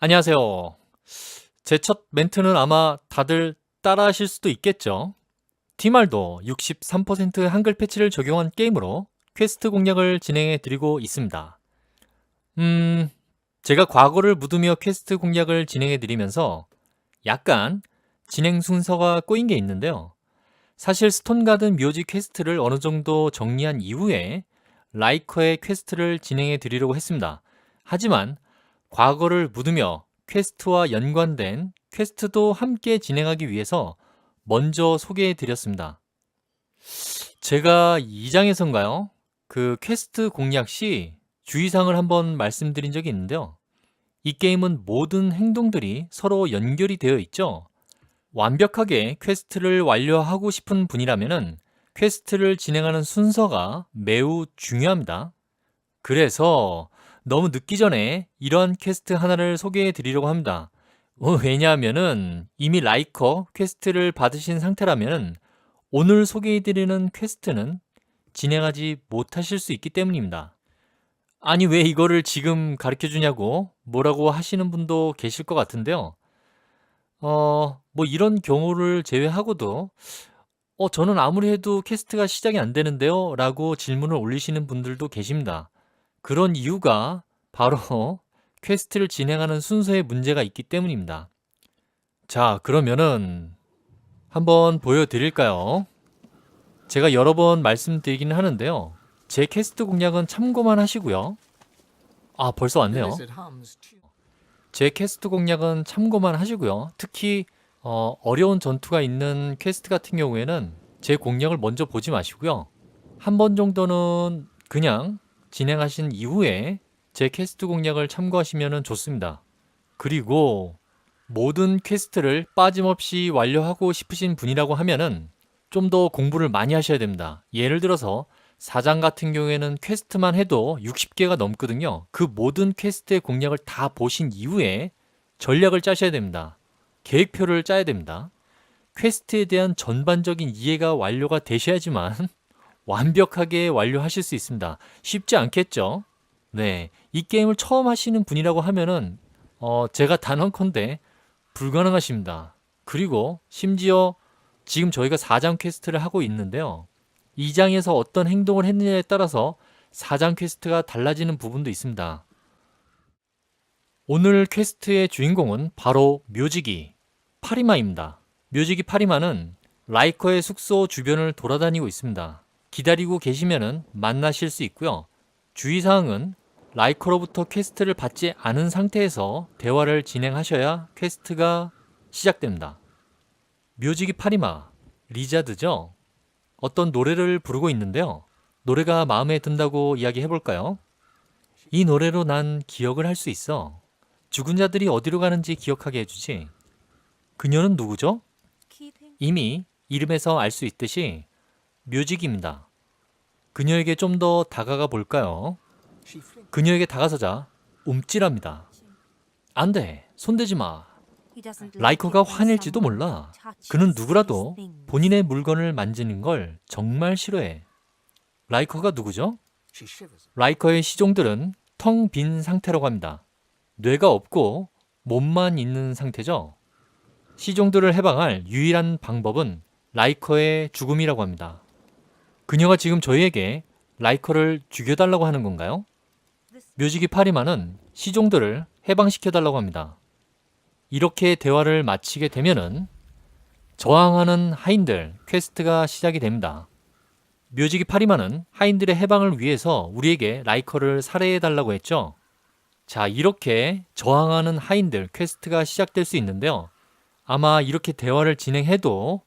안녕하세요. 제 첫 멘트는 아마 다들 따라 하실 수도 있겠죠. 티말도 63% 한글 패치를 적용한 게임으로 퀘스트 공략을 진행해 드리고 있습니다. 음, 제가 과거를 묻으며 퀘스트 공략을 진행해 드리면서 약간 진행 순서가 꼬인 게 있는데요. 사실 스톤가든 묘지 퀘스트를 어느 정도 정리한 이후에 라이커의 퀘스트를 진행해 드리려고 했습니다. 하지만 과거를 묻으며 퀘스트와 연관된 퀘스트도 함께 진행하기 위해서 먼저 소개해 드렸습니다. 제가 2장에선가요? 그 퀘스트 공략 시 주의사항을 한번 말씀드린 적이 있는데요. 이 게임은 모든 행동들이 서로 연결이 되어 있죠. 완벽하게 퀘스트를 완료하고 싶은 분이라면은 퀘스트를 진행하는 순서가 매우 중요합니다. 그래서 너무 늦기 전에 이러한 퀘스트 하나를 소개해 드리려고 합니다. 어, 왜냐하면은 이미 라이커 퀘스트를 받으신 상태라면 오늘 소개해 드리는 퀘스트는 진행하지 못하실 수 있기 때문입니다. 아니 왜 이거를 지금 가르쳐 주냐고 뭐라고 하시는 분도 계실 것 같은데요. 어, 뭐 이런 경우를 제외하고도 어, 저는 아무리 해도 퀘스트가 시작이 안 되는데요? 라고 질문을 올리시는 분들도 계십니다. 그런 이유가 바로 퀘스트를 진행하는 순서에 문제가 있기 때문입니다. 자, 그러면은 한번 보여드릴까요? 제가 여러 번 말씀드리긴 하는데요. 제 퀘스트 공략은 참고만 하시고요. 아, 벌써 왔네요. 제 퀘스트 공략은 참고만 하시고요. 특히 어, 어려운 전투가 있는 퀘스트 같은 경우에는 제 공략을 먼저 보지 마시고요. 한 번 정도는 그냥 진행하신 이후에 제 퀘스트 공략을 참고하시면 좋습니다. 그리고 모든 퀘스트를 빠짐없이 완료하고 싶으신 분이라고 하면은 좀 더 공부를 많이 하셔야 됩니다. 예를 들어서 4장 같은 경우에는 퀘스트만 해도 60개가 넘거든요. 그 모든 퀘스트의 공략을 다 보신 이후에 전략을 짜셔야 됩니다. 계획표를 짜야 됩니다. 퀘스트에 대한 전반적인 이해가 완료가 되셔야지만 완벽하게 완료하실 수 있습니다. 쉽지 않겠죠? 네. 이 게임을 처음 하시는 분이라고 하면은, 어, 제가 단언컨대 불가능하십니다. 그리고 심지어 지금 저희가 4장 퀘스트를 하고 있는데요. 2장에서 어떤 행동을 했느냐에 따라서 4장 퀘스트가 달라지는 부분도 있습니다. 오늘 퀘스트의 주인공은 바로 묘지기 파리마입니다. 묘지기 파리마는 라이커의 숙소 주변을 돌아다니고 있습니다. 기다리고 계시면은 만나실 수 있고요. 주의사항은 라이커로부터 퀘스트를 받지 않은 상태에서 대화를 진행하셔야 퀘스트가 시작됩니다. 묘지기 파리마, 리자드죠? 어떤 노래를 부르고 있는데요. 노래가 마음에 든다고 이야기해 볼까요? 이 노래로 난 기억을 할 수 있어. 죽은 자들이 어디로 가는지 기억하게 해주지. 그녀는 누구죠? 이미 이름에서 알 수 있듯이 묘직입니다. 그녀에게 좀 더 다가가 볼까요? 그녀에게 다가서자 움찔합니다. 안 돼, 손대지 마. 라이커가 화낼지도 몰라. 그는 누구라도 본인의 물건을 만지는 걸 정말 싫어해. 라이커가 누구죠? 라이커의 시종들은 텅 빈 상태라고 합니다. 뇌가 없고 몸만 있는 상태죠. 시종들을 해방할 유일한 방법은 라이커의 죽음이라고 합니다. 그녀가 지금 저희에게 라이커를 죽여달라고 하는 건가요? 묘지기 파리마는 시종들을 해방시켜달라고 합니다. 이렇게 대화를 마치게 되면은 저항하는 하인들 퀘스트가 시작이 됩니다. 묘지기 파리마는 하인들의 해방을 위해서 우리에게 라이커를 살해해달라고 했죠. 자, 이렇게 저항하는 하인들 퀘스트가 시작될 수 있는데요. 아마 이렇게 대화를 진행해도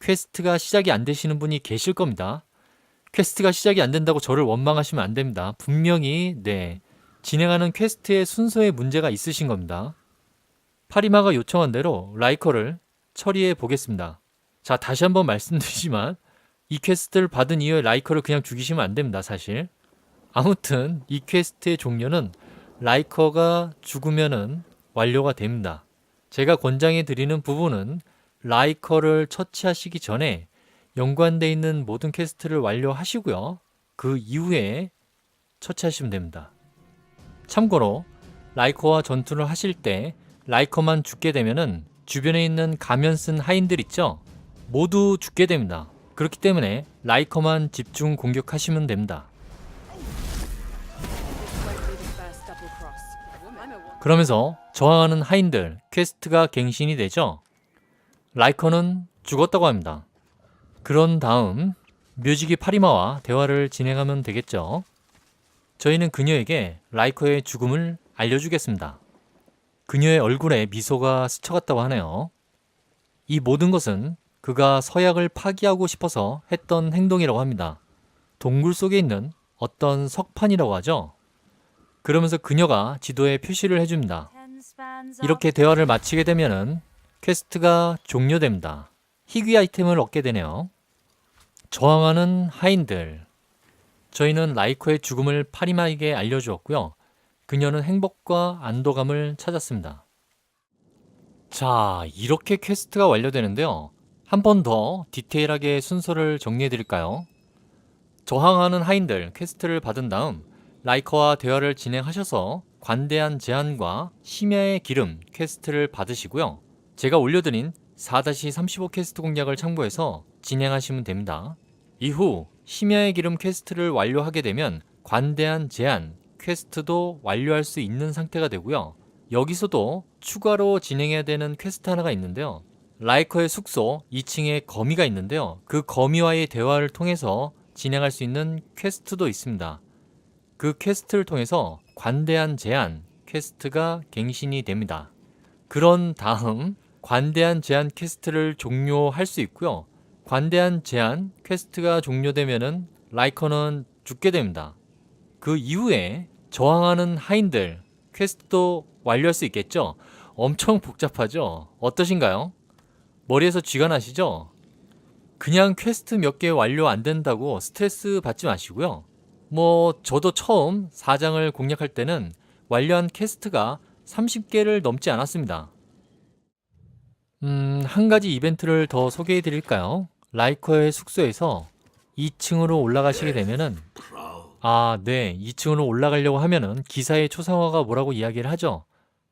퀘스트가 시작이 안 되시는 분이 계실 겁니다. 퀘스트가 시작이 안 된다고 저를 원망하시면 안 됩니다. 분명히, 네. 진행하는 퀘스트의 순서에 문제가 있으신 겁니다. 파리마가 요청한 대로 라이커를 처리해 보겠습니다. 자, 다시 한번 말씀드리지만 이 퀘스트를 받은 이후에 라이커를 그냥 죽이시면 안 됩니다, 사실. 아무튼 이 퀘스트의 종료는 라이커가 죽으면은 완료가 됩니다. 제가 권장해 드리는 부분은 라이커를 처치하시기 전에 연관돼 있는 모든 퀘스트를 완료하시고요. 그 이후에 처치하시면 됩니다. 참고로 라이커와 전투를 하실 때 라이커만 죽게 되면은 주변에 있는 가면 쓴 하인들 있죠? 모두 죽게 됩니다. 그렇기 때문에 라이커만 집중 공격하시면 됩니다. 그러면서 저항하는 하인들 퀘스트가 갱신이 되죠. 라이커는 죽었다고 합니다. 그런 다음 묘지기 파리마와 대화를 진행하면 되겠죠. 저희는 그녀에게 라이커의 죽음을 알려주겠습니다. 그녀의 얼굴에 미소가 스쳐갔다고 하네요. 이 모든 것은 그가 서약을 파기하고 싶어서 했던 행동이라고 합니다. 동굴 속에 있는 어떤 석판이라고 하죠. 그러면서 그녀가 지도에 표시를 해줍니다. 이렇게 대화를 마치게 되면은 퀘스트가 종료됩니다. 희귀 아이템을 얻게 되네요. 저항하는 하인들. 저희는 라이코의 죽음을 파리마에게 알려주었고요. 그녀는 행복과 안도감을 찾았습니다. 자, 이렇게 퀘스트가 완료되는데요. 한 번 더 디테일하게 순서를 정리해 드릴까요? 저항하는 하인들 퀘스트를 받은 다음 라이커와 대화를 진행하셔서 관대한 제안과 심야의 기름 퀘스트를 받으시고요. 제가 올려드린 4-35 퀘스트 공략을 참고해서 진행하시면 됩니다. 이후 심야의 기름 퀘스트를 완료하게 되면 관대한 제안 퀘스트도 완료할 수 있는 상태가 되고요. 여기서도 추가로 진행해야 되는 퀘스트 하나가 있는데요. 라이커의 숙소 2층에 거미가 있는데요. 그 거미와의 대화를 통해서 진행할 수 있는 퀘스트도 있습니다. 그 퀘스트를 통해서 관대한 제안 퀘스트가 갱신이 됩니다. 그런 다음 관대한 제안 퀘스트를 종료할 수 있고요. 관대한 제안 퀘스트가 종료되면은 라이커는 죽게 됩니다. 그 이후에 저항하는 하인들 퀘스트도 완료할 수 있겠죠? 엄청 복잡하죠? 어떠신가요? 머리에서 쥐가 나시죠? 그냥 퀘스트 몇 개 완료 안 된다고 스트레스 받지 마시고요. 뭐 저도 처음 4장을 공략할 때는 완료한 퀘스트가 30개를 넘지 않았습니다. 음, 한 가지 이벤트를 더 소개해 드릴까요? 라이커의 숙소에서 2층으로 올라가시게 되면은 아, 네. 2층으로 올라가려고 하면은 기사의 초상화가 뭐라고 이야기를 하죠.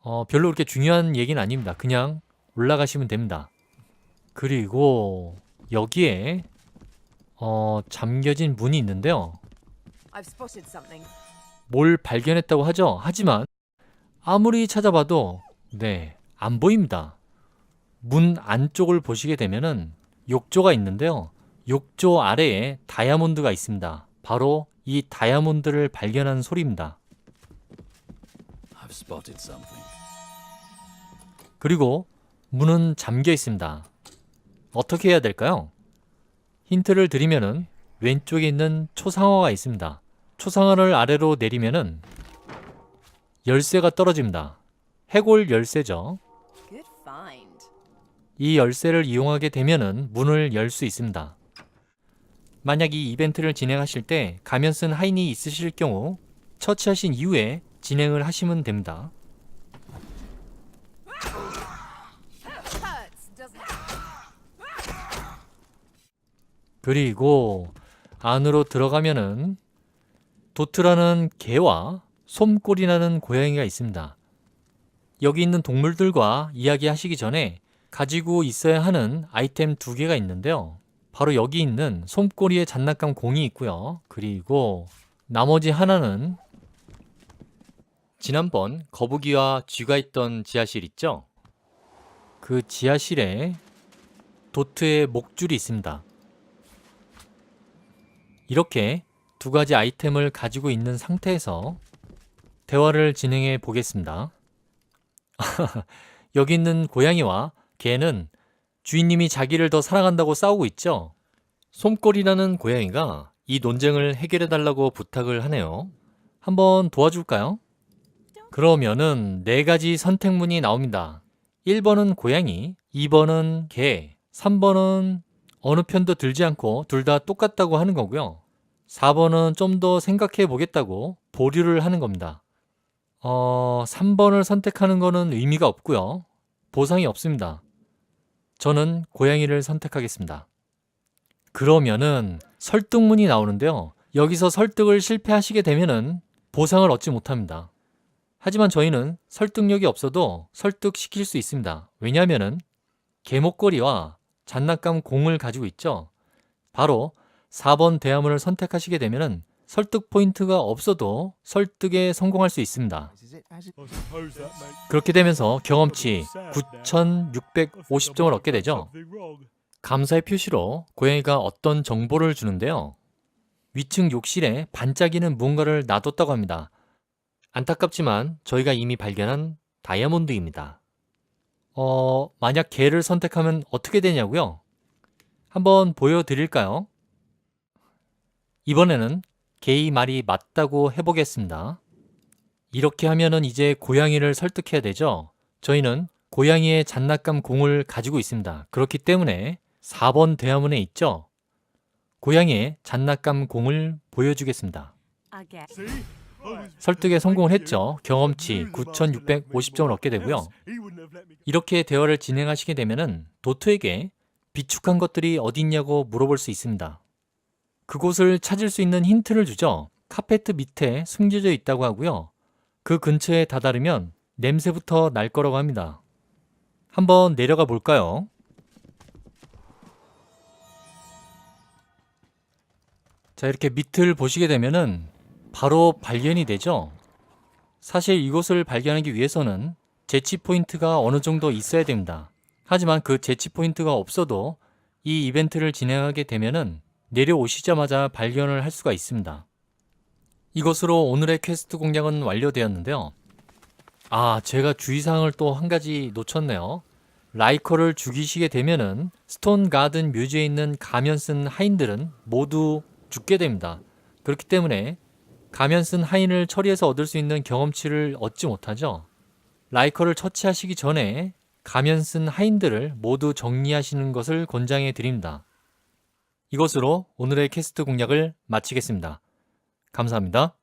어, 별로 그렇게 중요한 얘기는 아닙니다. 그냥 올라가시면 됩니다. 그리고 여기에 어, 잠겨진 문이 있는데요. 뭘 발견했다고 하죠. 하지만 아무리 찾아봐도 네, 안 보입니다. 문 안쪽을 보시게 되면은 욕조가 있는데요. 욕조 아래에 다이아몬드가 있습니다. 바로 이 다이아몬드를 발견한 소리입니다. 그리고 문은 잠겨 있습니다. 어떻게 해야 될까요? 힌트를 드리면은 왼쪽에 있는 초상화가 있습니다. 초상화를 아래로 내리면은 열쇠가 떨어집니다. 해골 열쇠죠. 이 열쇠를 이용하게 되면은 문을 열 수 있습니다. 만약 이 이벤트를 진행하실 때 가면 쓴 하인이 있으실 경우 처치하신 이후에 진행을 하시면 됩니다. 그리고 안으로 들어가면은 도트라는 개와 솜꼴이라는 고양이가 있습니다. 여기 있는 동물들과 이야기하시기 전에 가지고 있어야 하는 아이템 두 개가 있는데요. 바로 여기 있는 솜꼬리의 장난감 공이 있고요. 그리고 나머지 하나는 지난번 거북이와 쥐가 있던 지하실 있죠? 그 지하실에 도트의 목줄이 있습니다. 이렇게 두 가지 아이템을 가지고 있는 상태에서 대화를 진행해 보겠습니다. 여기 있는 고양이와 개는 주인님이 자기를 더 사랑한다고 싸우고 있죠. 솜꼴이라는 고양이가 이 논쟁을 해결해 달라고 부탁을 하네요. 한번 도와줄까요? 그러면은 네 가지 선택문이 나옵니다. 1번은 고양이, 2번은 개, 3번은 어느 편도 들지 않고 둘 다 똑같다고 하는 거고요. 4번은 좀 더 생각해 보겠다고 보류를 하는 겁니다. 어, 3번을 선택하는 거는 의미가 없고요. 보상이 없습니다. 저는 고양이를 선택하겠습니다. 그러면은 설득문이 나오는데요. 여기서 설득을 실패하시게 되면은 보상을 얻지 못합니다. 하지만 저희는 설득력이 없어도 설득시킬 수 있습니다. 왜냐하면은 개목걸이와 장난감 공을 가지고 있죠. 바로 4번 대화문을 선택하시게 되면은 설득 포인트가 없어도 설득에 성공할 수 있습니다. 그렇게 되면서 경험치 9,650점을 얻게 되죠. 감사의 표시로 고양이가 어떤 정보를 주는데요. 위층 욕실에 반짝이는 무언가를 놔뒀다고 합니다. 안타깝지만 저희가 이미 발견한 다이아몬드입니다. 어, 만약 개를 선택하면 어떻게 되냐고요? 한번 보여드릴까요? 이번에는 개의 말이 맞다고 해보겠습니다. 이렇게 하면은 이제 고양이를 설득해야 되죠. 저희는 고양이의 장난감 공을 가지고 있습니다. 그렇기 때문에 4번 대화문에 있죠. 고양이의 장난감 공을 보여주겠습니다. 설득에 성공을 했죠. 경험치 9,650점을 얻게 되고요. 이렇게 대화를 진행하시게 되면 은 도트에게 비축한 것들이 어디 있냐고 물어볼 수 있습니다. 그곳을 찾을 수 있는 힌트를 주죠. 카페트 밑에 숨겨져 있다고 하고요. 그 근처에 다다르면 냄새부터 날 거라고 합니다. 한번 내려가 볼까요? 자, 이렇게 밑을 보시게 되면은 바로 발견이 되죠. 사실 이곳을 발견하기 위해서는 재치 포인트가 어느 정도 있어야 됩니다. 하지만 그 재치 포인트가 없어도 이 이벤트를 진행하게 되면은 내려오시자마자 발견을 할 수가 있습니다. 이것으로 오늘의 퀘스트 공략은 완료되었는데요. 아, 제가 주의사항을 또 한 가지 놓쳤네요. 라이커를 죽이시게 되면은 스톤 가든 뮤즈에 있는 가면 쓴 하인들은 모두 죽게 됩니다. 그렇기 때문에 가면 쓴 하인을 처리해서 얻을 수 있는 경험치를 얻지 못하죠. 라이커를 처치하시기 전에 가면 쓴 하인들을 모두 정리하시는 것을 권장해 드립니다. 이것으로 오늘의 캐스트 공략을 마치겠습니다. 감사합니다.